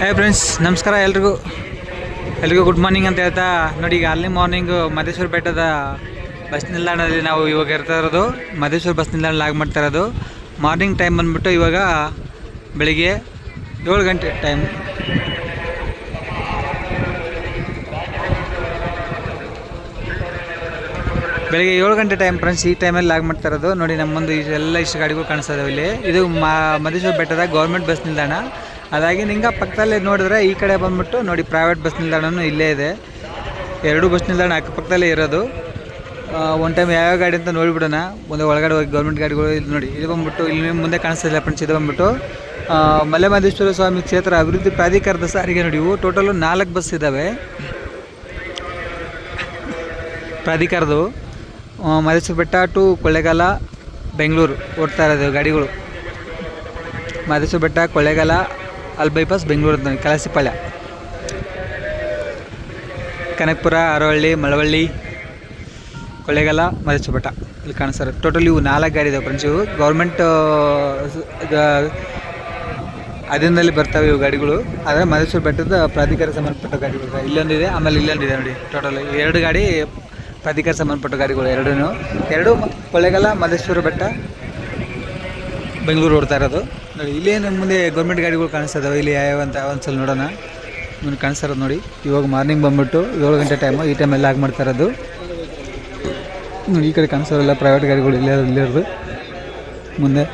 ಹೇ friends ನಮಸ್ಕಾರ ಎಲ್ರಿಗೂ. ಎಲ್ರಿಗೂ ಗುಡ್ ಮಾರ್ನಿಂಗ್ ಅಂತ ಹೇಳ್ತಾ ನೋಡಿ, ಈಗ ಅರ್ಲಿ ಮಾರ್ನಿಂಗು ಮಧೇಶ್ವರ ಬೆಟ್ಟದ ಬಸ್ ನಿಲ್ದಾಣದಲ್ಲಿ ನಾವು ಇವಾಗ ಇರ್ತಾ ಇರೋದು. ಮಧೇಶ್ವರ ಬಸ್ ನಿಲ್ದಾಣ ಲಾಗ್ ಮಾಡ್ತಾ ಇರೋದು. ಮಾರ್ನಿಂಗ್ ಟೈಮ್ ಬಂದ್ಬಿಟ್ಟು ಇವಾಗ ಬೆಳಿಗ್ಗೆ ಏಳು ಗಂಟೆ ಟೈಮ್ ಬೆಳಿಗ್ಗೆ ಏಳು ಗಂಟೆ ಟೈಮ್ ಫ್ರೆಂಡ್ಸ್ ಈ ಟೈಮಲ್ಲಿ ಲಾಗ್ ಮಾಡ್ತಾ ಇರೋದು. ನೋಡಿ ನಮ್ಮ ಮುಂದೆ ಎಲ್ಲ ಇಷ್ಟು ಗಾಡಿಗಳು ಕಾಣಿಸ್ತಾ ಇದಾವೆ ಇಲ್ಲಿ. ಇದು ಮಧೇಶ್ವರ ಬೆಟ್ಟದ ಗೌರ್ಮೆಂಟ್ ಬಸ್ ನಿಲ್ದಾಣ. ಅದಾಗಿ ನಿಂಗೆ ಪಕ್ಕದಲ್ಲಿ ನೋಡಿದ್ರೆ ಈ ಕಡೆ ಬಂದ್ಬಿಟ್ಟು ನೋಡಿ ಪ್ರೈವೇಟ್ ಬಸ್ ನಿಲ್ದಾಣನೂ ಇಲ್ಲೇ ಇದೆ. ಎರಡು ಬಸ್ ನಿಲ್ದಾಣ ಅಕ್ಕಪಕ್ಕದಲ್ಲೇ ಇರೋದು. ಒನ್ ಟೈಮ್ ಯಾವ್ಯಾವ ಗಾಡಿ ಅಂತ ನೋಡಿಬಿಡೋಣ. ಮುಂದೆ ಒಳಗಡೆ ಹೋಗಿ ಗೌರ್ಮೆಂಟ್ ಗಾಡಿಗಳು ಇಲ್ಲಿ ನೋಡಿ, ಇಲ್ಲಿ ಬಂದ್ಬಿಟ್ಟು, ಇಲ್ಲಿ ಮುಂದೆ ಕಾಣಿಸ್ತಿಲ್ಲ ಫ್ರೆಂಡ್ಸ್ ಇದು ಬಂದ್ಬಿಟ್ಟು. ಮಲೆಮಹದೇಶ್ವರ ಸ್ವಾಮಿ ಕ್ಷೇತ್ರ ಅಭಿವೃದ್ಧಿ ಪ್ರಾಧಿಕಾರದ ಸಾರಿಗೆ ನೋಡಿ, ಇವು ಟೋಟಲು ನಾಲ್ಕು ಬಸ್ ಇದ್ದಾವೆ ಪ್ರಾಧಿಕಾರದವು ಮಹದೇಶ್ವರ ಬೆಟ್ಟ ಟು ಕೊಳ್ಳೇಗಾಲ, ಬೆಂಗಳೂರು ಓಡ್ತಾ ಇರೋದು ಗಾಡಿಗಳು. ಮಹದೇಶ್ವರ ಬೆಟ್ಟ ಕೊಳ್ಳೇಗಾಲ ಅಲ್ಲಿ ಬೈಪಾಸ್ ಬೆಂಗಳೂರು ಕಲಸಿಪಾಳ್ಯ ಕನಕಪುರ, ಅರವಳ್ಳಿ, ಮಳವಳ್ಳಿ, ಕೊಳ್ಳೇಗಾಲ ಬೆಟ್ಟ ಇಲ್ಲಿ ಕಾಣಿಸ್ತಾರೆ ಟೋಟಲ್ ಇವು ನಾಲ್ಕು ಗಾಡಿ ಇದಾವೆ ಫ್ರೆಂಡ್ಸ್ ಇವು ಗೌರ್ಮೆಂಟ್ ಅಧೀನದಲ್ಲಿ ಬರ್ತವೆ ಇವು ಗಾಡಿಗಳು. ಆದರೆ ಮಹದೇಶ್ವರ ಬೆಟ್ಟದ ಪ್ರಾಧಿಕಾರ ಸಂಬಂಧಪಟ್ಟ ಗಾಡಿಗಳು ಇಲ್ಲೊಂದಿದೆ ಆಮೇಲೆ ಇಲ್ಲೊಂದಿದೆ ನೋಡಿ. ಟೋಟಲ್ ಎರಡು ಗಾಡಿ ಪ್ರಾಧಿಕಾರ ಸಂಬಂಧಪಟ್ಟ ಗಾಡಿಗಳು ಎರಡೂ ಎರಡು ಕೊಳ್ಳೇಗಾಲ ಮದೇಶ್ವರ ಬೆಟ್ಟ ಬೆಂಗಳೂರು ಓಡ್ತಾ ಇರೋದು. ನೋಡಿ, ಇಲ್ಲೇ ನಮ್ಮ ಮುಂದೆ ಗೌರ್ಮೆಂಟ್ ಗಾಡಿಗಳು ಕಾಣಿಸ್ತಾ ಇದಾವೆ ಇಲ್ಲಿ ಯಾವ ಅಂತ ಒಂದ್ಸಲ ನೋಡೋಣ. ಮುಂದೆ ಕಾಣಿಸ್ತಾ ಇರೋದು ನೋಡಿ. ಇವಾಗ ಮಾರ್ನಿಂಗ್ ಬಂದ್ಬಿಟ್ಟು ಏಳು ಗಂಟೆ ಟೈಮು ಈ ಟೈಮೆಲ್ಲ ಆಗಿ ಮಾಡ್ತಾ ಇರೋದು ನೋಡಿ ಈ ಕಡೆ ಕಾಣಿಸೋಲ್ಲ ಪ್ರೈವೇಟ್ ಗಾಡಿಗಳು ಇಲ್ಲೇ ಇಲ್ಲಿರೋದು ಮುಂದೆ.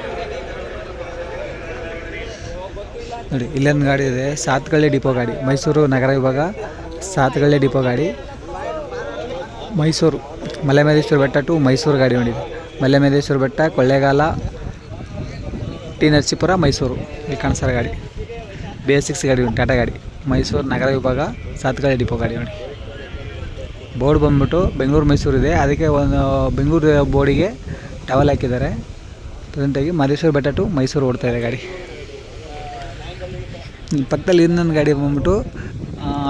ನೋಡಿ ಇಲ್ಲೊಂದು ಗಾಡಿ ಇದೆ, ಸಾತ್ಗಳ್ಳಿ ಡಿಪೋ ಗಾಡಿ. ಮೈಸೂರು ನಗರ ವಿಭಾಗ, ಸಾತ್ಗಳ್ಳಿ ಡಿಪೋ ಗಾಡಿ. ಮೈಸೂರು ಮಲೆಮಹದೇಶ್ವರ ಬೆಟ್ಟ ಟು ಮೈಸೂರು ಗಾಡಿ ನೋಡಿ ಮಲೆಮಹದೇಶ್ವರ ಬೆಟ್ಟ, ಕೊಳ್ಳೇಗಾಲ ಟಿ ನರಸೀಪುರ, ಮೈಸೂರು. ಇಲ್ಲಿ ಕಾಣಿಸ್ತಾರೆ ಗಾಡಿ. ಬೇಸಿಕ್ಸ್ ಗಾಡಿ ಉಂಟು ಟಾಟಾ ಗಾಡಿ. ಮೈಸೂರು ನಗರ ವಿಭಾಗ ಸಾತ್ಗಾಡಿ ಡಿಪೋ ಗಾಡಿ ನೋಡಿ. ಬೋರ್ಡ್ ಬಂದ್ಬಿಟ್ಟು ಬೆಂಗಳೂರು, ಮೈಸೂರು ಇದೆ. ಅದಕ್ಕೆ ಒಂದು, ಬೆಂಗಳೂರು ಬೋರ್ಡಿಗೆ ಟವಲ್ ಹಾಕಿದ್ದಾರೆ. ಪ್ರೆಸೆಂಟಾಗಿ ಮಹದೇಶ್ವರ ಬೆಟ್ಟ ಟು ಮೈಸೂರು ಓಡ್ತಾ ಇದೆ ಗಾಡಿ. ಪಕ್ಕದಲ್ಲಿ ಇನ್ನೊಂದು ಗಾಡಿ ಬಂದ್ಬಿಟ್ಟು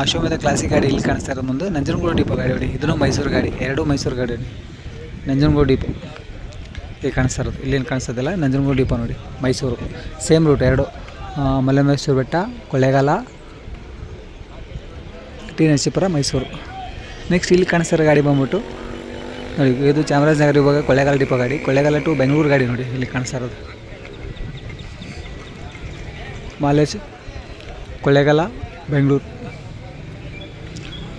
ಅಶ್ವಮೇಧ ಕ್ಲಾಸಿಕ್ ಗಾಡಿ ಇಲ್ಲಿ ಕಾಣಿಸ್ತಾ ಇರೋದು ಮುಂದೆ. ನಂಜನಗೂಡು ಡಿಪೋ ಗಾಡಿ ನೋಡಿ. ಇದನ್ನು ಮೈಸೂರು ಗಾಡಿ. ಎರಡೂ ಮೈಸೂರು ಗಾಡಿ ನೋಡಿ. ನಂಜನಗೂಡು ಡಿಪೋ. ಇಲ್ಲಿ ಕಾಣಿಸ್ತಾ ಇರೋದು. ಇಲ್ಲೇನು ಕಾಣಿಸೋದಿಲ್ಲ ನಂಜನಗೂಡು ಡಿಪೋ ನೋಡಿ, ಮೈಸೂರು. ಸೇಮ್ ರೂಟ್ ಎರಡು. ಮಲೆ ಮಲೆಮಹದೇಶ್ವರ ಬೆಟ್ಟ, ಕೊಳ್ಳೇಗಾಲ, ಟಿ ನರಸೀಪುರ, ಮೈಸೂರು. ನೆಕ್ಸ್ಟ್ ಇಲ್ಲಿ ಕಾಣಿಸ್ತಿರೋ ಗಾಡಿ ಬಂದ್ಬಿಟ್ಟು, ನೋಡಿ, ಇದು ಚಾಮರಾಜನಗರ ಇವಾಗ ಕೊಳ್ಳೇಗಾಲ ಡಿಪೋ ಗಾಡಿ. ಕೊಳ್ಳೇಗಾಲ ಟು ಬೆಂಗಳೂರು ಗಾಡಿ ನೋಡಿ, ಇಲ್ಲಿ ಕಾಣಿಸ್ತಾ ಇರೋದು. ಮಾಲೇಜ್ ಕೊಳ್ಳೇಗಾಲ, ಬೆಂಗಳೂರು.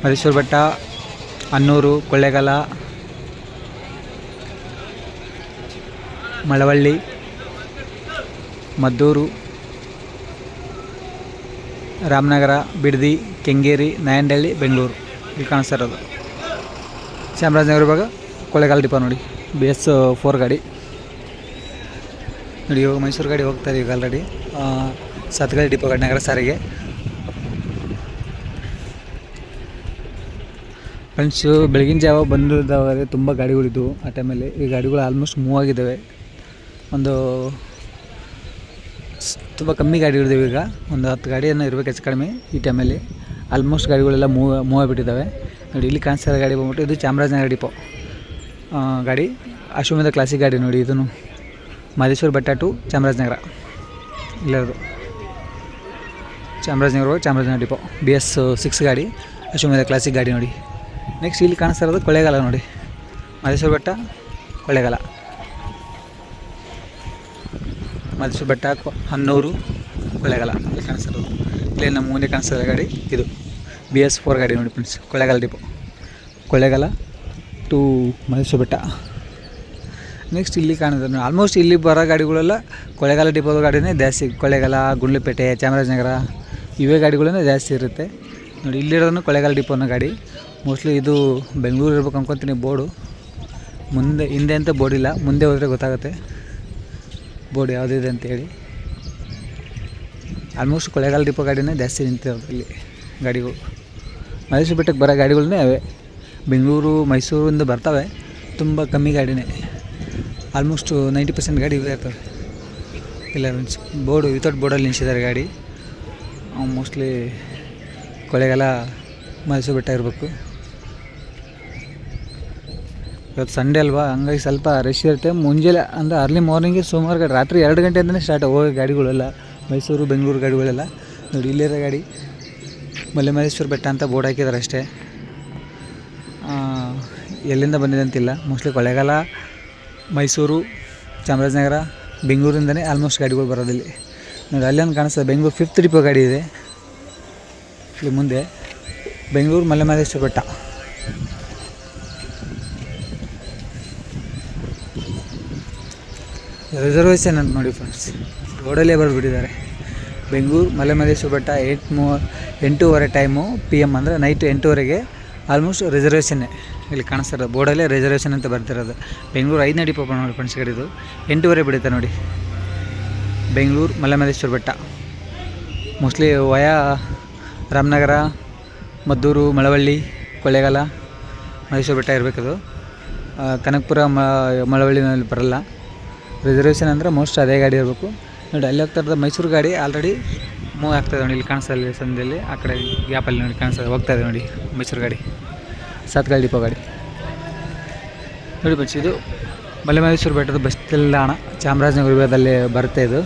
ಮಹದೇಶ್ವರ ಬೆಟ್ಟ, ಅನ್ನೂರು, ಕೊಳ್ಳೇಗಾಲ ಮಳವಳ್ಳಿ, ಮದ್ದೂರು, ರಾಮನಗರ, ಬಿಡದಿ, ಕೆಂಗೇರಿ, ನಾಯಂಡಹಳ್ಳಿ, ಬೆಂಗಳೂರು. ಇಲ್ಲಿ ಕಾಣಿಸ್ತಾ ಇರೋದು. ಚಾಮರಾಜನಗರ ಇವಾಗ ಕೊಳ್ಳೇಗಾಲ ಡಿಪೋ ನೋಡಿ. ಬಿ ಎಸ್ ಫೋರ್ ಗಾಡಿ. ನೋಡಿ, ಇವಾಗ ಮೈಸೂರು ಗಾಡಿ ಹೋಗ್ತಾ ಇದೆ ಈಗ ಆಲ್ರೆಡಿ ಸತ್ಗಳಿ ಡಿಪೋ ಗಾಡಿ, ನಗರ ಸಾರಿಗೆ. ಫ್ರೆಂಡ್ಸು ಬೆಳಗಿನ ಜಾವ ಬಂದಿದ್ದಾವೆ ತುಂಬ ಗಾಡಿಗಳಿದ್ವು ಆ ಟೈಮಲ್ಲಿ ಈ ಗಾಡಿಗಳು ಆಲ್ಮೋಸ್ಟ್ ಮೂವ್ ಆಗಿದ್ದಾವೆ. ಒಂದು ತುಂಬ ಕಮ್ಮಿ ಗಾಡಿಗಳಿದ್ದಾವೆ ಈಗ. ಒಂದು ಹತ್ತು ಗಾಡಿಯನ್ನು ಇರಬೇಕು ಹೆಚ್ಚು ಕಡಿಮೆ ಈ ಟೈಮಲ್ಲಿ. ಆಲ್ಮೋಸ್ಟ್ ಗಾಡಿಗಳೆಲ್ಲ ಮೂವ್ ಮೂವ್ ಆಗಿಬಿಟ್ಟಿದ್ದಾವೆ ನೋಡಿ, ಇಲ್ಲಿ ಕಾಣಿಸ್ತಾ ಇರೋ ಗಾಡಿ ಬಂದ್ಬಿಟ್ಟು ಇದು ಚಾಮರಾಜನಗರ ಡಿಪೋ. ಗಾಡಿ ಅಶ್ವಮೇಧ ಕ್ಲಾಸಿಕ್ ಗಾಡಿ ನೋಡಿ, ಇದನ್ನು Mahadeshwara Betta to Chamarajanagar. ಇಲ್ಲದು Chamarajanagar Chamarajanagar depot. B S six ಗಾಡಿ ಅಶ್ವಮೇಧ ಕ್ಲಾಸಿಕ್ ಗಾಡಿ ನೋಡಿ. ನೆಕ್ಸ್ಟ್ ಇಲ್ಲಿ ಕಾಣಿಸ್ತಾ ಇರೋದು ಕೊಳ್ಳೇಗಾಲ ನೋಡಿ. ಮಹದೇಶ್ವರ ಬೆಟ್ಟ, ಕೊಳ್ಳೇಗಾಲ. ಮಹದೇಶ್ವರ ಬೆಟ್ಟ ಹನ್ನೂರು ಕೊಳ್ಳೇಗಾಲ ಇಲ್ಲಿ ಕಾಣಿಸ್ತಾ ಇರೋದು ಇಲ್ಲೇ ನಮ್ಮ ಮುಂದೆ ಕಾಣಿಸ್ತಾ ಇರೋ ಗಾಡಿ ಇದು. ಬಿ ಎಸ್ ಫೋರ್ ಗಾಡಿ ನೋಡಿ friends Kollegal depot Kollegal to ಮಲ್ಸು Betta next ಇಲ್ಲಿ ಕಾಣಿದೆ ಆಲ್ಮೋಸ್ಟ್ ಇಲ್ಲಿ ಬರೋ ಗಾಡಿಗಳೆಲ್ಲ ಕೊಳ್ಳೇಗಾಲ ಡಿಪೋದ ಗಾಡಿನೇ ಜಾಸ್ತಿ. ಕೊಳ್ಳೇಗಾಲ, ಗುಂಡ್ಲುಪೇಟೆ, ಚಾಮರಾಜನಗರ, ಇವೇ ಗಾಡಿಗಳೇ ಜಾಸ್ತಿ ಇರುತ್ತೆ. ನೋಡಿ, ಇಲ್ಲಿರೋದನ್ನು ಕೊಳ್ಳೇಗಾಲ ಡಿಪೋನ ಗಾಡಿ. ಮೋಸ್ಟ್ಲಿ ಇದು ಬೆಂಗಳೂರು ಇರ್ಬೇಕು ಅನ್ಕೊತೀನಿ, ಬೋರ್ಡು. ಮುಂದೆ, ಹಿಂದೆ ಅಂತ ಬೋರ್ಡಿಲ್ಲ ಮುಂದೆ ಹೋದರೆ ಗೊತ್ತಾಗುತ್ತೆ. ಬೋರ್ಡ್ ಯಾವುದಿದೆ ಅಂತೇಳಿ ಆಲ್ಮೋಸ್ಟ್ ಕೊಳ್ಳೇಗಾಲ ಡಿಪೋ ಗಾಡಿನೇ ಜಾಸ್ತಿ ನಿಂತಿರೋದು ಇಲ್ಲಿ ಗಾಡಿಗಳು. ಮೈಸೂರು ಬೆಟ್ಟಕ್ಕೆ ಬರೋ ಗಾಡಿಗಳನ್ನೇ ಅವೆ ಬೆಂಗಳೂರು, ಮೈಸೂರಿಂದ ಬರ್ತವೆ. ತುಂಬ ಕಮ್ಮಿ ಗಾಡಿನೇ. ಆಲ್ಮೋಸ್ಟ್ ನೈಂಟಿ ಪರ್ಸೆಂಟ್ ಗಾಡಿ ಇವೇ ಇರ್ತವೆ ಇಲ್ಲ ಮೀನ್ಸ್ ಬೋರ್ಡು ವಿತೌಟ್ ಬೋರ್ಡಲ್ಲಿ ನಿಲ್ಸಿದ್ದಾರೆ ಗಾಡಿ. ಮೋಸ್ಟ್ಲಿ ಕೊಳ್ಳೇಗಾಲ ಮೈಸೂರು ಬೆಟ್ಟ ಇರಬೇಕು. ಇವತ್ತು ಸಂಡೇ ಅಲ್ವಾ? ಹಂಗಾಗಿ ಸ್ವಲ್ಪ ರಶ್ ಇರುತ್ತೆ. ಮುಂಜಾನೆ ಅಂದರೆ ಅರ್ಲಿ ಮಾರ್ನಿಂಗೆ ಸೋಮವಾರ ಗಾಡಿ ರಾತ್ರಿ ಎರಡು ಗಂಟೆಯಿಂದನೇ ಸ್ಟಾರ್ಟ್ ಹೋಗೋ ಗಾಡಿಗಳೆಲ್ಲ. ಮೈಸೂರು, ಬೆಂಗಳೂರು ಗಾಡಿಗಳೆಲ್ಲ. ನೋಡಿ, ಇಲ್ಲಿರೋ ಗಾಡಿ. ಮಲೆಮಹದೇಶ್ವರ ಬೆಟ್ಟ ಅಂತ ಬೋರ್ಡ್ ಹಾಕಿದ್ದಾರೆ ಅಷ್ಟೇ. ಎಲ್ಲಿಂದ ಬಂದಿದೆ ಅಂತಿಲ್ಲ. ಮೋಸ್ಟ್ಲಿ ಕೊಳ್ಳೇಗಾಲ ಮೈಸೂರು, ಚಾಮರಾಜನಗರ, ಬೆಂಗಳೂರಿಂದನೇ ಆಲ್ಮೋಸ್ಟ್ ಗಾಡಿಗಳು ಬರೋದಿಲ್ಲಿ ನೋಡಿ ಅಲ್ಲೊಂದು ಕಾಣಿಸ್ತದೆ. ಬೆಂಗಳೂರು ಫಿಫ್ತ್ ಡಿಪೋ ಗಾಡಿ ಇದೆ. ಇಲ್ಲಿ ಮುಂದೆ. ಬೆಂಗಳೂರು ಮಲೆಮಹದೇಶ್ವರ ಬೆಟ್ಟ. ರಿಸರ್ವೇಷನ್ ಅಂತ ನೋಡಿ ಫ್ರೆಂಡ್ಸ್ ರೋಡಲ್ಲೇ ಬರೆದ್ಬಿಟ್ಟಿದ್ದಾರೆ. ಬೆಂಗಳೂರು ಮಲೆಮಹದೇಶ್ವರ ಬೆಟ್ಟ ಎಂಟು ಮೂ ಎಂಟೂವರೆ ಟೈಮು ಪಿ ಎಂ ಅಂದರೆ ನೈಟ್ ಎಂಟೂವರೆಗೆ ಆಲ್ಮೋಸ್ಟ್ ರಿಸರ್ವೇಷನ್ನೇ ಇಲ್ಲಿ ಕಾಣಿಸ್ತಿರೋದು. ಬೋರ್ಡಲ್ಲೇ ರಿಸರ್ವೇಷನ್ ಅಂತ ಬರ್ತಿರೋದು. ಬೆಂಗಳೂರು ಐದನೇ ಡಿಪೋ ನೋಡಿ ಫ್ರೆಂಡ್ಸ್ ಗಾಡಿದು ಎಂಟೂವರೆ ಬಿಡುತ್ತೆ ನೋಡಿ. ಬೆಂಗಳೂರು ಮಲೆಮಹದೇಶ್ವರ ಬೆಟ್ಟ ಮೋಸ್ಟ್ಲಿ ವಯಾ, ರಾಮನಗರ, ಮದ್ದೂರು, ಮಳವಳ್ಳಿ ಕೊಳ್ಳೇಗಾಲ ಮಹದೇಶ್ವರ ಬೆಟ್ಟ ಇರಬೇಕದು ಕನಕಪುರ ಮಳವಳ್ಳಿನಲ್ಲಿ ಬರಲ್ಲ. ರಿಸರ್ವೇಷನ್ ಅಂದರೆ ಮೋಸ್ಟ್ ಅದೇ ಗಾಡಿ ಇರಬೇಕು. ನೋಡಿ, ಅಲ್ಲಿ ಹೋಗ್ತಾ ಇರೋದು ಮೈಸೂರು ಗಾಡಿ ಆಲ್ರೆಡಿ ಮೂವ್ ಆಗ್ತದೆ ನೋಡಿ, ಇಲ್ಲಿ ಕಾಣಿಸ್ತಾ ಇಲ್ಲಿ ಸಂದಲ್ಲಿ ಆ ಕಡೆ ಗ್ಯಾಪಲ್ಲಿ ನೋಡಿ ಕಾಣಿಸ್ತದೆ ಹೋಗ್ತಾ ಇದೆ ನೋಡಿ ಮೈಸೂರು ಗಾಡಿ. ಸಾತ್ಗಾಲ್ ಡಿಪೋ ಗಾಡಿ. ನೋಡಿ ಬಚ್ಚಿ ಇದು ಮಲೆಮಹೇಶ್ವರ ಬೆಟ್ಟದ ಬಸ್ ನಿಲ್ದಾಣ ಚಾಮರಾಜನಗರ ವಿಭಾಗದಲ್ಲಿ ಬರುತ್ತೆ ಇದು.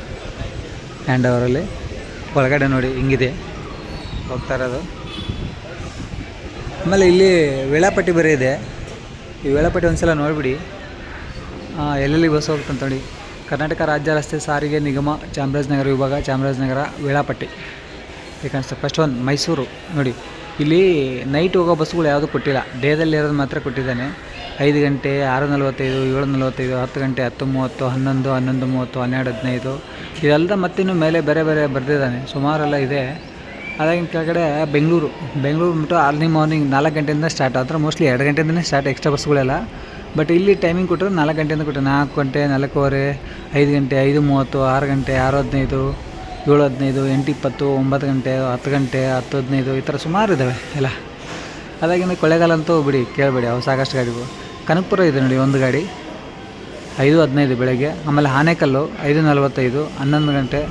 ಹ್ಯಾಂಡ್ ಓವರಲ್ಲಿ ಒಳಗಡೆ ನೋಡಿ, ಹಿಂಗಿದೆ. ಹೋಗ್ತಾ ಇರೋದು. ಆಮೇಲೆ ಇಲ್ಲಿ ವೇಳಾಪಟ್ಟಿ ಬರೀ ಇದೆ. ಈ ವೇಳಾಪಟ್ಟಿ ಒಂದ್ಸಲ ನೋಡಿಬಿಡಿ. ಎಲ್ಲೆಲ್ಲಿ ಬಸ್ ಹೋಗ್ತಂತ ನೋಡಿ. ಕರ್ನಾಟಕ ರಾಜ್ಯ ರಸ್ತೆ ಸಾರಿಗೆ ನಿಗಮ, ಚಾಮರಾಜನಗರ ವಿಭಾಗ, ಚಾಮರಾಜನಗರ ವೇಳಾಪಟ್ಟಿ. ಈಗ ಫಸ್ಟ್ ಒನ್ ಮೈಸೂರು. ನೋಡಿ, ಇಲ್ಲಿ ನೈಟ್ ಹೋಗೋ ಬಸ್ಗಳು ಯಾವುದೂ ಕೊಟ್ಟಿಲ್ಲ. ಡೇದಲ್ಲಿ ಇರೋದು ಮಾತ್ರ ಕೊಟ್ಟಿದ್ದಾನೆ. ಐದು ಗಂಟೆ ಆರು ನಲವತ್ತೈದು ಏಳು ನಲವತ್ತೈದು ಹತ್ತು ಗಂಟೆ, ಹತ್ತು ಮೂವತ್ತು, ಹನ್ನೊಂದು ಹನ್ನೊಂದು ಮೂವತ್ತು, ಹನ್ನೆರಡು, ಹದಿನೈದು. ಇದೆಲ್ಲದ ಮತ್ತಿನ್ನು ಮೇಲೆ ಬೇರೆ ಬೇರೆ ಬರೆದಿದ್ದಾನೆ. ಸುಮಾರೆಲ್ಲ ಇದೆ. ಅದಾಗಿನ ಕೆಳಗಡೆ ಬೆಂಗಳೂರು. ಬೆಂಗಳೂರು ಬಿಟ್ಟು ಅರ್ಲಿ ಮಾರ್ನಿಂಗ್ ನಾಲ್ಕು ಗಂಟೆಯಿಂದ ಸ್ಟಾರ್ಟ್ ಆದರೆ ಮೋಸ್ಟ್ಲಿ ಎರಡು ಗಂಟೆಯಿಂದನೇ ಸ್ಟಾರ್ಟ್ ಎಕ್ಸ್ಟ್ರಾ ಬಸ್ಗಳೆಲ್ಲ ಬಟ್ ಇಲ್ಲಿ ಟೈಮಿಂಗ್ ಕೊಟ್ಟರೆ ನಾಲ್ಕು ಗಂಟೆಯಿಂದ ಕೊಟ್ಟರೆ ನಾಲ್ಕು ಗಂಟೆ, ನಾಲ್ಕೂವರೆ, ಐದು ಗಂಟೆ, ಐದು ಮೂವತ್ತು, ಆರು ಗಂಟೆ, ಆರು ಹದಿನೈದು, ಏಳು ಹದಿನೈದು, ಎಂಟು ಇಪ್ಪತ್ತು, ಒಂಬತ್ತು ಗಂಟೆ, ಹತ್ತು ಗಂಟೆ, ಹತ್ತು ಹದಿನೈದು ಈ ಥರ ಸುಮಾರು ಇದ್ದಾವೆ ಎಲ್ಲ. ಅದಾಗಿಂದ ಕೊಳ್ಳೇಗಾಲ ಅಂತೂ ಬಿಡಿ, ಕೇಳಬೇಡಿ ಅವು ಸಾಕಷ್ಟು ಗಾಡಿಗಳು. ಕನಕಪುರ ಇದೆ ನೋಡಿ ಒಂದು ಗಾಡಿ. ಐದು ಹದಿನೈದು ಬೆಳಗ್ಗೆ, ಆಮೇಲೆ ಆನೇಕಲ್ಲು ಐದು ನಲವತ್ತೈದು, ಹನ್ನೊಂದು ಗಂಟೆ.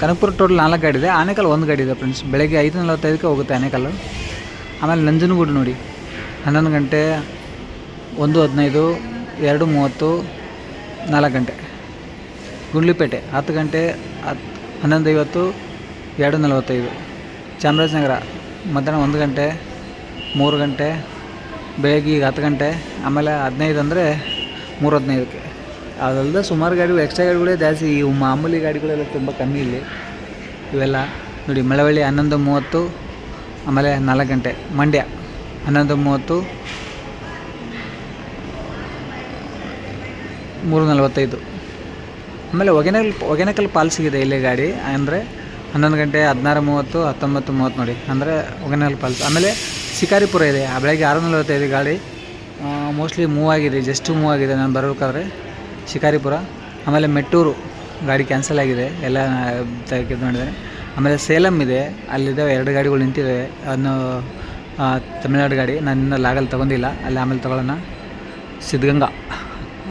ಕನಕಪುರ ಟೋಟಲ್ ನಾಲ್ಕು ಗಾಡಿ ಇದೆ. ಆನೇಕಲ್ ಒಂದು ಗಾಡಿ ಇದೆ ಫ್ರೆಂಡ್ಸ್ ಬೆಳಗ್ಗೆ ಐದು ನಲವತ್ತೈದಕ್ಕೆ ಹೋಗುತ್ತೆ ಆನೆಕಲ್ಲು ಆಮೇಲೆ ನಂಜನಗೂಡು ನೋಡಿ. ಹನ್ನೊಂದು ಗಂಟೆ, ಒಂದು ಹದಿನೈದು, ಎರಡು ಮೂವತ್ತು, ನಾಲ್ಕು ಗಂಟೆ. ಗುಂಡ್ಲಿಪೇಟೆ, ಹತ್ತು ಗಂಟೆ ಹತ್ತು ಹನ್ನೊಂದು ಐವತ್ತು, ಎರಡು ನಲವತ್ತೈದು. ಚಾಮರಾಜನಗರ, ಮಧ್ಯಾಹ್ನ ಒಂದು ಗಂಟೆ, ಮೂರು ಗಂಟೆ, ಬೆಳಗ್ಗೆ ಈಗ ಹತ್ತು ಗಂಟೆ, ಆಮೇಲೆ ಹದಿನೈದು ಅಂದರೆ ಮೂರು ಹದಿನೈದಕ್ಕೆ. ಅದಲ್ಲದೆ ಸುಮಾರು ಗಾಡಿಗಳು, ಎಕ್ಸ್ಟ್ರಾ ಗಾಡಿಗಳೇ ಜಾಸ್ತಿ ಈ ಮಾಮೂಲಿ ಗಾಡಿಗಳೆಲ್ಲ ತುಂಬ ಕಮ್ಮಿ ಇಲ್ಲಿ. ಇವೆಲ್ಲ ನೋಡಿ, ಮಳವಳ್ಳಿ ಹನ್ನೊಂದು ಮೂವತ್ತು, ಆಮೇಲೆ ನಾಲ್ಕು ಗಂಟೆ, ಮಂಡ್ಯ. ಹನ್ನೊಂದು ಮೂವತ್ತು, ಮೂರು ನಲವತ್ತೈದು. ಆಮೇಲೆ ಒಗೆನಲ್ ಒಗೆನಕಲ್ ಪಾಲ್ಸಿಗಿದೆ ಇಲ್ಲೇ ಗಾಡಿ, ಅಂದರೆ ಹನ್ನೊಂದು ಗಂಟೆ ಹದಿನಾರು ಮೂವತ್ತು, ಹತ್ತೊಂಬತ್ತು ಮೂವತ್ತು ನೋಡಿ, ಅಂದರೆ ಹೊಗೆನಕಲ್ ಪಾಲ್ಸ್ ಆಮೇಲೆ ಶಿಕಾರಿಪುರ ಇದೆ, ಆ ಬೆಳಗ್ಗೆ ಆರು ನಲವತ್ತೈದು ಗಾಡಿ ಮೋಸ್ಟ್ಲಿ ಮೂವ್ ಆಗಿದೆ ಜಸ್ಟ್ ಮೂವ್ ಆಗಿದೆ ನಾನು ಬರಬೇಕಾದ್ರೆ ಶಿಕಾರಿಪುರ. ಆಮೇಲೆ ಮೆಟ್ಟೂರು ಗಾಡಿ ಕ್ಯಾನ್ಸಲ್ ಆಗಿದೆ, ಎಲ್ಲ ಇದು ಮಾಡಿದ್ದಾರೆ ಆಮೇಲೆ ಸೇಲಮ್ ಇದೆ ಅಲ್ಲಿದ್ದಾವೆ ಎರಡು ಗಾಡಿಗಳು ನಿಂತಿದೆ, ಅದನ್ನು ತಮಿಳ್ನಾಡು ಗಾಡಿ ನಾನು ಇನ್ನೂ ಲಾಗಲ್ಲಿ ತೊಗೊಂಡಿಲ್ಲ. ಅಲ್ಲಿ ಆಮೇಲೆ ತೊಗೊಳ್ಳೋಣ. ಸಿದ್ಧಗಂಗಾ,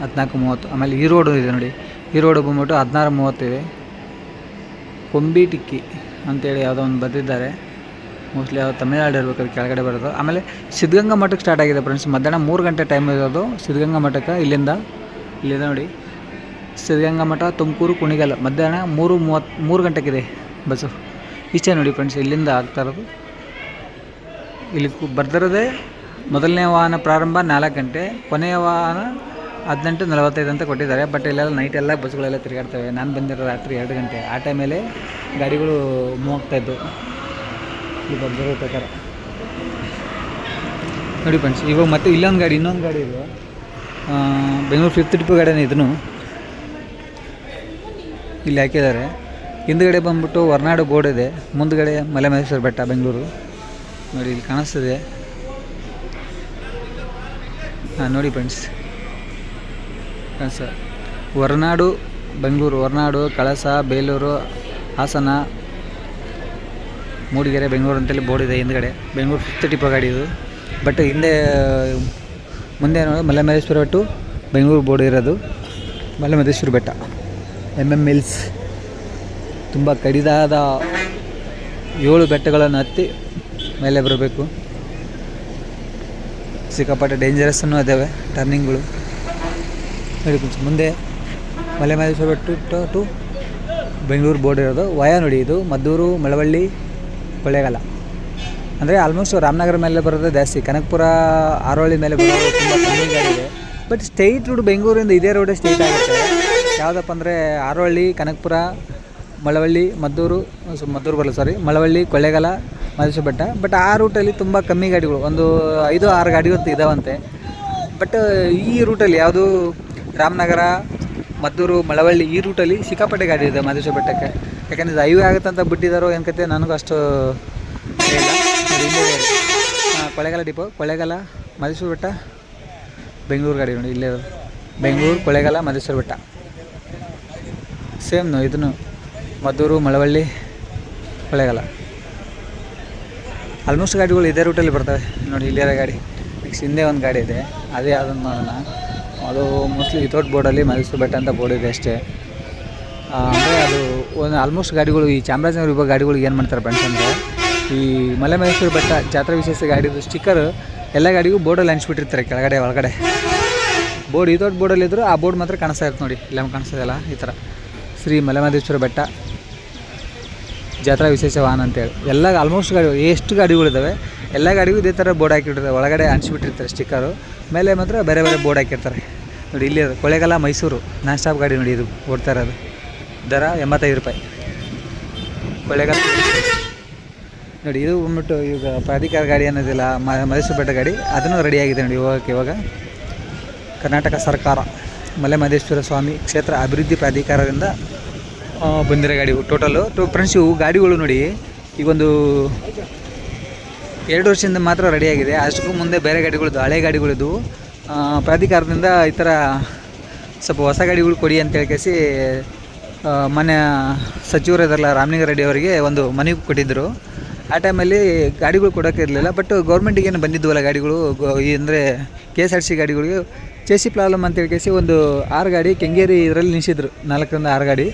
ಹದಿನಾಲ್ಕು ಮೂವತ್ತು. ಆಮೇಲೆ ಈ ರೋಡು ಇದೆ ನೋಡಿ. ಈ ರೋಡು ಬಂದ್ಬಿಟ್ಟು ಹದಿನಾರು ಮೂವತ್ತಿದೆ ಕೊಂಬಿ ಟಿಕ್ಕಿ ಅಂತೇಳಿ ಯಾವುದೋ ಒಂದು ಬರೆದಿದ್ದಾರೆ. ಮೋಸ್ಟ್ಲಿ ಯಾವ ತಮಿಳ್ನಾಡು ಇರ್ಬೇಕಾದ್ರೆ ಕೆಳಗಡೆ ಬರೋದು. ಆಮೇಲೆ ಸಿದ್ಧಗಂಗಾ ಮಠಕ್ಕೆ ಸ್ಟಾರ್ಟ್ ಆಗಿದೆ ಫ್ರೆಂಡ್ಸ್ ಮಧ್ಯಾಹ್ನ ಮೂರು ಗಂಟೆ ಟೈಮ್ ಇರೋದು ಸಿದ್ಧಗಂಗಾ ಮಠಕ್ಕೆ, ಇಲ್ಲಿಂದ. ಇಲ್ಲಿದೆ ನೋಡಿ. ಸಿದ್ಧಗಂಗಾ ಮಠ, ತುಮಕೂರು, ಕುಣಿಗಲ್. ಮಧ್ಯಾಹ್ನ ಮೂರು ಮೂವತ್ತು ಮೂರು ಗಂಟೆಗಿದೆ ಬಸ್ಸು. ಈಚೆ ನೋಡಿ ಫ್ರೆಂಡ್ಸ್ ಇಲ್ಲಿಂದ ಆಗ್ತಾ ಇರೋದು. ಇಲ್ಲಿ ಬರ್ದಿರೋದೇ ಮೊದಲನೇ ವಾಹನ ಪ್ರಾರಂಭ ನಾಲ್ಕು ಗಂಟೆ, ಕೊನೆಯ ವಾಹನ ಹದಿನೆಂಟು ನಲವತ್ತೈದು ಅಂತ ಕೊಟ್ಟಿದ್ದಾರೆ. ಬಟ್ ಇಲ್ಲೆಲ್ಲ ನೈಟ್ ಎಲ್ಲ ಬಸ್ಗಳೆಲ್ಲ ತಿರುಗಾಡ್ತವೆ. ನಾನು ಬಂದಿರೋ ರಾತ್ರಿ ಎರಡು ಗಂಟೆ. ಆ ಟೈಮಲ್ಲಿ ಗಾಡಿಗಳು ಮೂವ್ ಆಗ್ತಾಯಿದ್ದವು ಇಲ್ಲಿ ಬರ್ದಿರೋ ಪ್ರಕಾರ. ನೋಡಿ ಫ್ರೆಂಡ್ಸ್ ಇವಾಗ ಮತ್ತೆ ಇಲ್ಲೊಂದು ಗಾಡಿ, ಇನ್ನೊಂದು ಗಾಡಿ ಇದು. ಬೆಂಗಳೂರು ಫಿಫ್ತ್ ಟ್ರಿಪ್ ಗಾಡಿನೇ ಇದನ್ನು. ಇಲ್ಲಿ ಹಾಕಿದ್ದಾರೆ. ಹಿಂದ್ಗಡೆ ಬಂದ್ಬಿಟ್ಟು ಹೊರನಾಡು ಬೋರ್ಡ್ ಇದೆ. ಮಲೆ ಮಹೇಶ್ವರ ಬೆಟ್ಟ, ಬೆಂಗಳೂರು. ನೋಡಿ, ಇಲ್ಲಿ ಕಾಣಿಸ್ತದೆ. ಹಾಂ, ನೋಡಿ ಫ್ರೆಂಡ್ಸ್ ಕಾಣಿಸ ಹೊರನಾಡು, ಬೆಂಗಳೂರು, ಹೊರನಾಡು, ಕಳಸ, ಬೇಲೂರು, ಹಾಸನ, ಮೂಡಿಗೆರೆ, ಬೆಂಗಳೂರು ಅಂತೇಳಿ ಬೋರ್ಡ್ ಇದೆ ಹಿಂದ್ಗಡೆ. ಬೆಂಗಳೂರು ಫಿಫ್ತ್ ಟಿಪ್ಪ ಗಾಡಿ ಇದು. ಬಟ್ ಹಿಂದೆ, ಮುಂದೆ ನೋಡಿ ಮಲೆಮಹದೇಶ್ವರ ಬೆಟ್ಟು ಬೆಂಗಳೂರು ಬೋರ್ಡ್ ಇರೋದು. ಮಲೆಮಹದೇಶ್ವರ ಬೆಟ್ಟ. ಎಂ ಎಂ ಮಿಲ್ಸ್ ತುಂಬ ಕಡಿದಾದ ಏಳು ಬೆಟ್ಟಗಳನ್ನು ಹತ್ತಿ ಮೇಲೆ ಬರಬೇಕು ಸಿಕ್ಕಾಪಟ್ಟೆ ಡೇಂಜರಸ್ಸನ್ನು ಇದ್ದಾವೆ ಟರ್ನಿಂಗ್ಗಳು ನೋಡಿ ಮುಂದೆ Male Mahadeshwara to to Bengaluru board ಇರೋದು. ವಯ ನೋಡಿ ಇದು, ಮದ್ದೂರು, ಮಳವಳ್ಳಿ, ಕೊಳ್ಳೇಗಾಲ. ಅಂದರೆ ಆಲ್ಮೋಸ್ಟ್ ರಾಮನಗರ ಮೇಲೆ ಬರೋದು ಜಾಸ್ತಿ. ಕನಕಪುರ ಆರೋಳಿ ಮೇಲೆ ಬರೋದು ತುಂಬ ಕಮ್ಮಿ ಬಟ್ ಸ್ಟೇಟ್ ರೂಟ್ ಬೆಂಗಳೂರಿಂದ ಇದೇ ರೋಡೇ ಸ್ಟೇಟ್ ಆಗುತ್ತೆ. ಯಾವುದಪ್ಪ ಅಂದರೆ ಆರೋಳಿ ಕನಕಪುರ, ಮಳವಳ್ಳಿ, ಮದ್ದೂರು ಮದ್ದೂರು ಬರಲ್ಲ ಸಾರಿ ಮಳವಳ್ಳಿ, ಕೊಳ್ಳೇಗಾಲ ಮಹದೇಶ್ವರ ಬೆಟ್ಟ ಬಟ್ ಆ ರೂಟಲ್ಲಿ ತುಂಬ ಕಮ್ಮಿ ಗಾಡಿಗಳು, ಒಂದು ಐದು ಆರು ಗಾಡಿಗಳು ಇದಾವಂತೆ. ಬಟ್ ಈ ರೂಟಲ್ಲಿ ಯಾವುದು ರಾಮನಗರ, ಮದ್ದೂರು, ಮಳವಳ್ಳಿ, ಈ ರೂಟಲ್ಲಿ ಸಿಕ್ಕಾಪಟ್ಟೆ ಗಾಡಿ ಇದೆ ಮದೇಶ್ವರ ಬೆಟ್ಟಕ್ಕೆ ಯಾಕಂದ್ರೆ ಇದು ಹೈವೇ ಆಗುತ್ತೆ ಅಂತ ಬಿಟ್ಟಿದ್ದಾರೋ ಏನು ಕತೆ ನನಗೂ ಅಷ್ಟು ಕೊಳ್ಳೇಗಾಲ ಡಿಪೋ ಕೊಳ್ಳೇಗಾಲ ಮದೇಶ್ವರ ಬೆಟ್ಟ ಬೆಂಗಳೂರು ಗಾಡಿ ನೋಡಿ, ಇಲ್ಲೇ ಬೆಂಗಳೂರು ಕೊಳ್ಳೇಗಾಲ ಮದೇಶ್ವರ ಬೆಟ್ಟ ಸೇಮ್ನು ಇದನ್ನು ಮದ್ದೂರು, ಮಳವಳ್ಳಿ ಕೊಳ್ಳೇಗಾಲ ಆಲ್ಮೋಸ್ಟ್ ಗಾಡಿಗಳು ಇದೇ ರೂಟಲ್ಲಿ ಬರ್ತವೆ. ನೋಡಿ, ಇಲ್ಲಿರೋ ಗಾಡಿ. ನೆಕ್ಸ್ಟ್ ಹಿಂದೆ ಒಂದು ಗಾಡಿ ಇದೆ. ಅದೇ ಯಾವುದನ್ನು ನೋಡೋಣ. ಅದು ಮೋಸ್ಟ್ಲಿ ವಿತೌಟ್ ಬೋರ್ಡಲ್ಲಿ ಮೈಸೂರು ಬೆಟ್ಟ ಅಂತ ಬೋರ್ಡ್ ಇದೆ ಅಷ್ಟೇ. ಅಂದರೆ ಅದು ಒಂದು ಆಲ್ಮೋಸ್ಟ್ ಗಾಡಿಗಳು, ಈ ಚಾಮರಾಜನಗರ ವಿಭಾಗ ಗಾಡಿಗಳಿಗೆ ಏನು ಮಾಡ್ತಾರೆ ಫ್ರೆಂಡ್ಸ್ ಅಂದರೆ, ಈ ಮಲೆ ಮೈಸೂರು ಬೆಟ್ಟ ಜಾತ್ರಾ ವಿಶೇಷ ಗಾಡಿದು ಸ್ಟಿಕ್ಕರ್ ಎಲ್ಲ ಗಾಡಿಗೂ ಬೋರ್ಡಲ್ಲಿ ಹಂಚ್ಬಿಟ್ಟಿರ್ತಾರೆ ಕೆಳಗಡೆ, ಒಳಗಡೆ. ಬೋರ್ಡ್ ವಿತೌಟ್ ಬೋರ್ಡಲ್ಲಿದ್ದರೂ ಆ ಬೋರ್ಡ್ ಮಾತ್ರ ಕಾಣಿಸ್ತಾ ಇರುತ್ತೆ ನೋಡಿ. ಇಲ್ಲ ಕಾಣಿಸೋದಿಲ್ಲ, ಈ ಥರ ಶ್ರೀ ಮಲೆಮಹದೇಶ್ವರ ಬೆಟ್ಟ. ಜಾತ್ರಾ ವಿಶೇಷ ವಾಹನ ಅಂತೇಳಿ. ಎಲ್ಲ ಆಲ್ಮೋಸ್ಟ್ ಗಾಡಿ, ಎಷ್ಟು ಗಾಡಿಗಳಿದ್ದಾವೆ ಎಲ್ಲ ಗಾಡಿಗೂ ಇದೇ ಥರ ಬೋರ್ಡ್ ಹಾಕಿಟ್ಟಿರ್ತಾರೆ ಒಳಗಡೆ ಅಂಟಿಸ್ಬಿಟ್ಟಿರ್ತಾರೆ ಸ್ಟಿಕ್ಕರು ಮೇಲೆ ಮಾತ್ರ ಬೇರೆ ಬೇರೆ ಬೋರ್ಡ್ ಹಾಕಿರ್ತಾರೆ. ನೋಡಿ, ಇಲ್ಲಿ ಕೊಳ್ಳೇಗಾಲ ಮೈಸೂರು, ನಾನ್ ಸ್ಟಾಪ್ ಗಾಡಿ ನೋಡಿ ಇದು ಓಡ್ತಾ ಇರೋದು. ದರ ಎಂಬತ್ತೈದು ರೂಪಾಯಿ. ಕೊಳ್ಳೇಗಾಲ ನೋಡಿ, ಇದು ಬಂದ್ಬಿಟ್ಟು ಈಗ ಪ್ರಾಧಿಕಾರ ಗಾಡಿ ಅನ್ನೋದಿಲ್ಲ ಮೈಸೂರು ಬೆಟ್ಟ ಗಾಡಿ. ಅದನ್ನು ರೆಡಿಯಾಗಿದೆ ನೋಡಿ ಹೋಗೋಕ್ಕೆ ಇವಾಗ. ಕರ್ನಾಟಕ ಸರ್ಕಾರ, ಮಲೆ ಮಹದೇಶ್ವರ ಸ್ವಾಮಿ ಕ್ಷೇತ್ರ ಅಭಿವೃದ್ಧಿ ಪ್ರಾಧಿಕಾರದಿಂದ ಬಂದಿರೋ ಗಾಡಿ ಟೋಟಲು. ಟು ಫ್ರೆಂಡ್ಸ್ ಇವು ಗಾಡಿಗಳು ನೋಡಿ ಈಗೊಂದು ಎರಡು ವರ್ಷದಿಂದ ಮಾತ್ರ ರೆಡಿಯಾಗಿದೆ ಅಷ್ಟಕ್ಕೂ ಮುಂದೆ ಬೇರೆ ಗಾಡಿಗಳದ್ದು, ಹಳೆ ಗಾಡಿಗಳದ್ದು. ಪ್ರಾಧಿಕಾರದಿಂದ ಈ ಥರ ಸ್ವಲ್ಪ ಹೊಸ ಗಾಡಿಗಳು ಕೊಡಿ ಅಂತೇಳಿ ಕೇಸಿ ಮನೆ ಸಚಿವರು ಇದಾರಲ್ಲ, ರಾಮಲಿಂಗ ರೆಡ್ಡಿ ಅವರಿಗೆ ಒಂದು ಮನೆಗೂ ಕೊಟ್ಟಿದ್ದರು ಆ ಟೈಮಲ್ಲಿ ಗಾಡಿಗಳು ಕೊಡೋಕೆ ಇರಲಿಲ್ಲ ಬಟ್ ಗೌರ್ಮೆಂಟಿಗೆ ಏನು ಬಂದಿದ್ವಲ್ಲ ಗಾಡಿಗಳು ಅಂದರೆ ಕೆ ಎಸ್ ಆರ್ ಸಿ ಗಾಡಿಗಳಿಗೆ ಚೇಸಿ ಪ್ರಾಬ್ಲಮ್ ಅಂತ ಕೇಸಿ ಒಂದು ಆರು ಗಾಡಿ ಕೆಂಗೇರಿ ಇದರಲ್ಲಿ ನಿಲ್ಲಿಸಿದ್ರು ನಾಲ್ಕರಿಂದ ಆರು ಗಾಡಿ.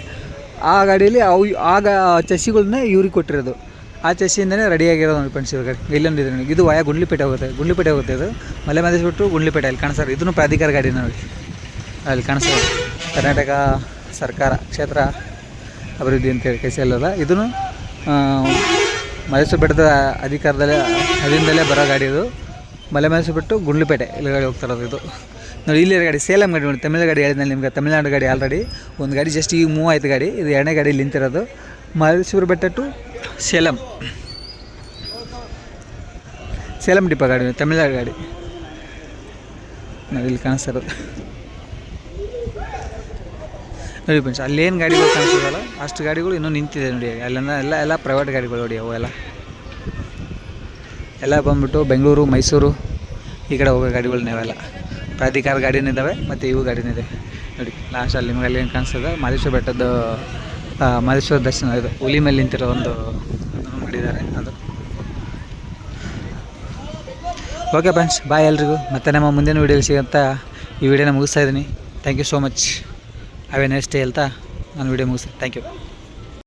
ಆ ಗಾಡಿಯಲ್ಲಿ ಅವು ಆಗ ಚಸ್ಸಿಗಳನ್ನ ಇವ್ರಿಗೆ ಕೊಟ್ಟಿರೋದು. ಆ ಚಸಿಯಿಂದನೇ ರೆಡಿಯಾಗಿರೋದು ನೋಡಿ ಫ್ರೆಂಡ್ಸ್ ಇವಾಗ ಇಲ್ಲೊಂದು ಇದೆ ಇದು ವಯ ಗುಂಡ್ಲಿಪೇಟೆ ಹೋಗುತ್ತೆ. ಗುಂಡ್ಲಿಪೇಟೆ ಹೋಗುತ್ತೆ ಇದು. ಮಲೆ ಬಿಟ್ಟು ಗುಂಡ್ಲಿಪೇಟೆ ಅಲ್ಲಿ ಕಾಣಿಸ್ತಾರೆ ಇದನ್ನು ಪ್ರಾಧಿಕಾರ ಗಾಡಿ ನೋಡಿ. ಅಲ್ಲಿ ಕಾಣಿಸ್ತಾರೆ ಕರ್ನಾಟಕ ಸರ್ಕಾರ, ಕ್ಷೇತ್ರ ಅಭಿವೃದ್ಧಿ ಅಂತೇಳಿ ಕೈ ಅಲ್ಲದ ಇದನ್ನು ಮೈಸೂರು ಬೆಟ್ಟದ ಅಧಿಕಾರದಲ್ಲೇ ಅದರಿಂದಲೇ ಬರೋ ಗಾಡಿ ಇದು. ಮಲೆ ಮೈಸೂರು ಬಿಟ್ಟು ಗುಂಡ್ಲಿಪೇಟೆ ಇಲ್ಲಿ ಗಾಡಿ ಹೋಗ್ತಾ ಇರೋದು ಇದು. ನೋಡಿ ಇಲ್ಲಿ ಗಾಡಿ ಸೇಲಂ ಗಾಡಿ ನೋಡಿ, ತಮಿಳು ಗಾಡಿ ಹೇಳಿದ್ನಲ್ಲಿ ನಿಮ್ಗೆ, ತಮಿಳ್ನಾಡು ಗಾಡಿ ಆಲ್ರೆಡಿ ಒಂದು ಗಾಡಿ ಜಸ್ಟ್ ಈಗ ಮೂವ್ ಆಯ್ತು ಗಾಡಿ, ಇದು ಎರಡನೇ ಗಾಡಿ ನಿಂತಿರೋದು. ಮಲ್ಸೂರು ಬೆಟ್ಟ ಟು ಸೇಲಂ. ಸೇಲಂ ಡಿಪ ಗಾಡಿ ತಮಿಳ್ನಾಡು ಗಾಡಿ. ನೋಡಿ ಇಲ್ಲಿ ಕಾಣಿಸ್ತಾ ಇರೋದು ನೋಡಿ ಫ್ರೆಂಡ್ಸ್ ಅಲ್ಲೇನು ಗಾಡಿಗಳು ಕಾಣಿಸ್ತದಲ್ಲ ಅಷ್ಟು ಗಾಡಿಗಳು ಇನ್ನೂ ನಿಂತಿದೆ ನೋಡಿ ಅಲ್ಲೆಲ್ಲ, ಎಲ್ಲ ಎಲ್ಲ ಪ್ರೈವೇಟ್ ಗಾಡಿಗಳು ನೋಡಿ ಅವು ಎಲ್ಲ. ಎಲ್ಲ ಬಂದ್ಬಿಟ್ಟು ಬೆಂಗಳೂರು, ಮೈಸೂರು, ಈ ಕಡೆ ಹೋಗೋ ಗಾಡಿಗಳು ನಾವೆಲ್ಲ. ಪ್ರಾಧಿಕಾರ ಗಾಡಿನೂ ಇದ್ದಾವೆ ಮತ್ತು ಇವು ಗಾಡಿನೂ ಇದೆ. ನೋಡಿ ಲಾಸ್ಟ್ ಅಲ್ಲಿ ನಿಮಗೆ ಅಲ್ಲಿ ಏನು ಕಾಣಿಸ್ತದೆ? ಮಾದೇಶ್ವರ ಬೆಟ್ಟದ ಆ, ಮಾದೇಶ್ವರ ದರ್ಶನ ಇದು. ಹುಲಿ ಮೇಲೆ ನಿಂತಿರೋ ಒಂದು ಮಾಡಿದ್ದಾರೆ ಅದು. ಓಕೆ ಫ್ರೆಂಡ್ಸ್ ಬಾಯ್ ಎಲ್ರಿಗೂ. ಮತ್ತೆ ನಮ್ಮ ಮುಂದಿನ ವೀಡಿಯೋಲಿ ಸಿಗಂತ ಈ ವಿಡಿಯೋನ ಮುಗಿಸ್ತಾ ಇದ್ದೀನಿ. Thank you so much have a next day ಹೇಳ್ತಾ ನಾನು ವೀಡಿಯೋ ಮುಗಿಸ್ತೀನಿ. Thank you